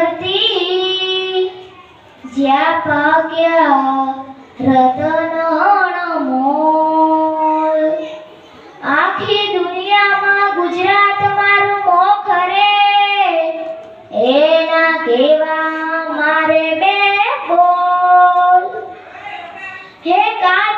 ધરતી જ્યાં પાગ્યા રતન મોલ. આખી દુનિયામાં ગુજરાત મારું મોખરે એના કેવા મારે બે બોલ. હે કા